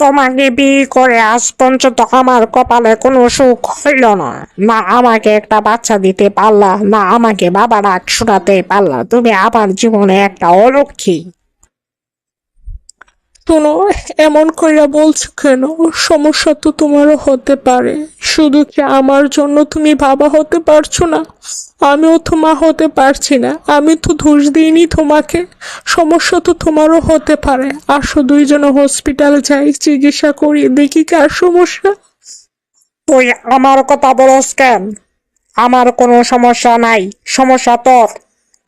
তোমাকে বিয়ে করে আজ পর্যন্ত আমার কপালে কোনো সুখ হইল না। না আমাকে একটা বাচ্চা দিতে পারলা, না আমাকে বাবা ডাক শোনাতে পারলা। তুমি আমার জীবনে একটা অলক্ষী। শোনো এমন কইরা বলছো কেন? সমস্যা তো তোমারও হতে পারে। শুধু কি আমার জন্য তুমি বাবা হতে পারছ না? আমিও তো মা হতে পারছি না। আমি তো দোষ দিইনি তোমাকে। সমস্যা তো তোমারও হতে পারে। আসো দুইজন হসপিটালে যাই চিকিৎসা করি দেখি কার সমস্যা। তুই আমার কথা বলস কেন? আমার কোনো সমস্যা নাই। সমস্যা তোর।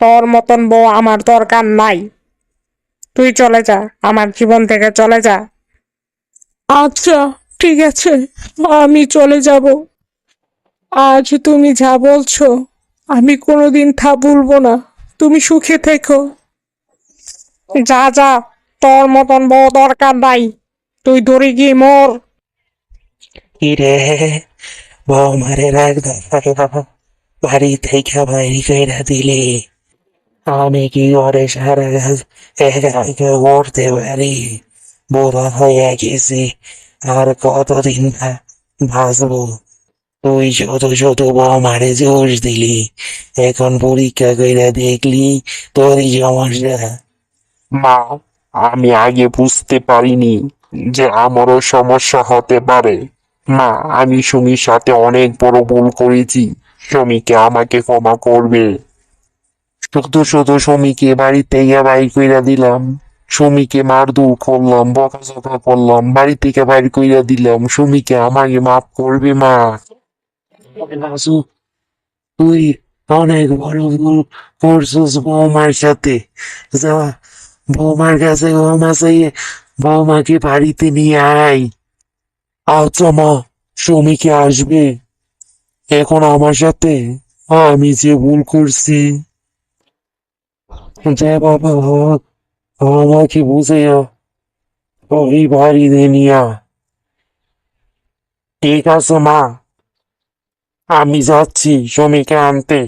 তোর মতন বউ আমার দরকার নাই। তুই চলে যা। আমার জীবন থেকে চলে যা। আচ্ছা। ঠিক আছে, আমি চলে যাব। আজ তুমি যা বলছো, আমি কোনোদিন তা ভুলবো না। তুমি সুখে থেকো। যা যা, তোর মতন বউ দরকার নাই। তুই ধরে গিয়ে মর। কিরে বৌমারে রাগ দেখাইয়া বাড়ি থেকে বাইরে কইরা দিলি। আমি কি করে সারা একা একা করতে বুড়া হয়ে গেছি। আর কতদিন বা- বাঁচবো তুই ছোট ছোট বৌমারে জোশ দিলি, এখন পরীক্ষা কইরা দেখলি তোরই সমস্যা। মা, আমি আগে বুঝতে পারিনি যে আমারও সমস্যা হতে পারে। মা, আমি সুমির সাথে অনেক বড় ভুল করেছি। সুমিকে আমাকে ক্ষমা করবে। শুধু শুধু সুমিকে বাড়ি থেকে বাইর কইরা দিলাম। সুমিকে মারধর করলাম, বকাঝকা করলাম, বাড়ি থেকে বাইর কইরা দিলাম, সুমিকে আমাকে মাফ করবে মা। তুই অনেক বড় ভুল করছিস বৌমার সাথে। যা, বৌমার কাছে ক্ষমা চাইয়ে বৌমাকে বাড়িতে নিয়ে আয়। আচ্ছা মা, সুমিকে আসবে। এখন আমার সাথে আমি যে ভুল করছি। যে বাবা আমাকে বুঝে ওই বাড়িতে নিয়া ঠিক আছে মা আমি যাচ্ছি সমীকে আনতে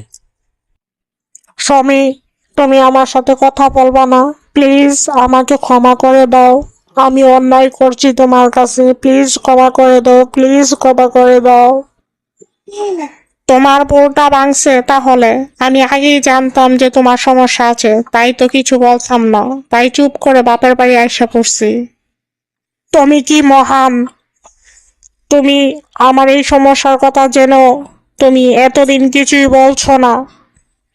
স্বামী তুমি আমার সাথে কথা বলবা না? প্লিজ আমাকে ক্ষমা করে দাও। আমি অন্যায় করছি তোমার কাছে। প্লিজ ক্ষমা করে দাও। প্লিজ ক্ষমা করে দাও। তোমার বউটা ভাঙছে তাহলে? আমি আগেই জানতাম যে তোমার সমস্যা আছে। তাই তো কিছু বলতাম না। তাই চুপ করে বাপের বাড়ি আইসা পড়ছি। তুমি কি মহান? তুমি আমার এই সমস্যার কথা জেনো তুমি এতদিন কিছুই বলছো না।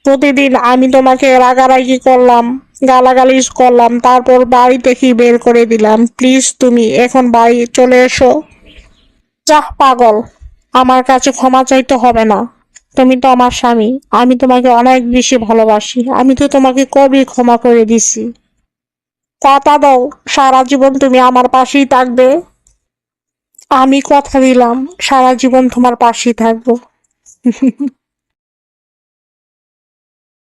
প্রতিদিন আমি তোমাকে রাগারাগি করলাম, গালাগালিজ করলাম, তারপর বাড়ি থেকে বের করে দিলাম? প্লিজ তুমি এখন বাড়ি চলে এসো। যাহ, পাগল। আমার কাছে ক্ষমা চাইতে হবে না। তুমি তো আমার স্বামী, আমি তোমাকে অনেক বেশি ভালোবাসি, আমি তো তোমাকে কবে ক্ষমা করে দিছি। কথা দাও, সারা জীবন তুমি আমার পাশেই থাকবে। আমি কথা দিলাম, সারা জীবন তোমার পাশেই থাকব।